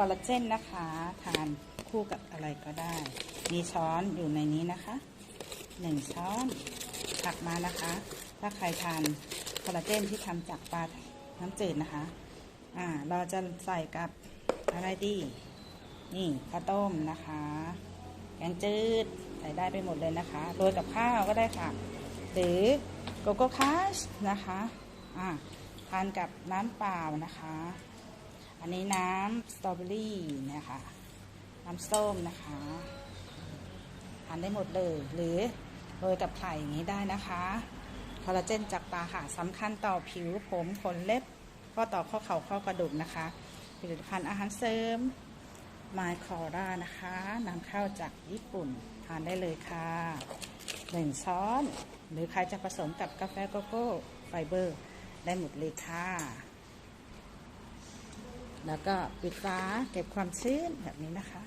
อลลาเจนนะคะ ทานคู่กับอะไรก็ได้ มีช้อนอยู่ในนี้นะคะหนึ่งช้อนตักมานะคะ ถ้าใครทานคอลลาเจนที่ทำจากปลาน้ำจืดนะคะ อ่า เราจะใส่กับอะไรดี นี่ข้าวต้มนะคะ แกงจืดใส่ได้ไปหมดเลยนะคะ โรยกับข้าวก็ได้ค่ะ หรือโกโก้คัชนะคะ อ่า ทานกับน้ำเปล่านะคะ อันนี้น้ำสตรอเบอรี่นะคะน้ำส้มนะคะทานได้หมดเลย หรือโรยกับไข่อย่างนี้ได้นะคะคอลลาเจนจากปลาค่ะสำคัญต่อผิวผมขนเล็บก็ต่อข้อเข่าข้อกระดูกนะคะผลิตภัณฑ์อาหารเสริมไมคอร่านะคะนำเข้าจากญี่ปุ่นทานได้เลยค่ะหนึ่งช้อน หรือใครจะผสมกับกาแฟโกโก้ไฟเบอร์ ได้หมดเลยค่ะ แล้วก็ปิดฟ้าเก็บความชื้นแบบนี้นะคะ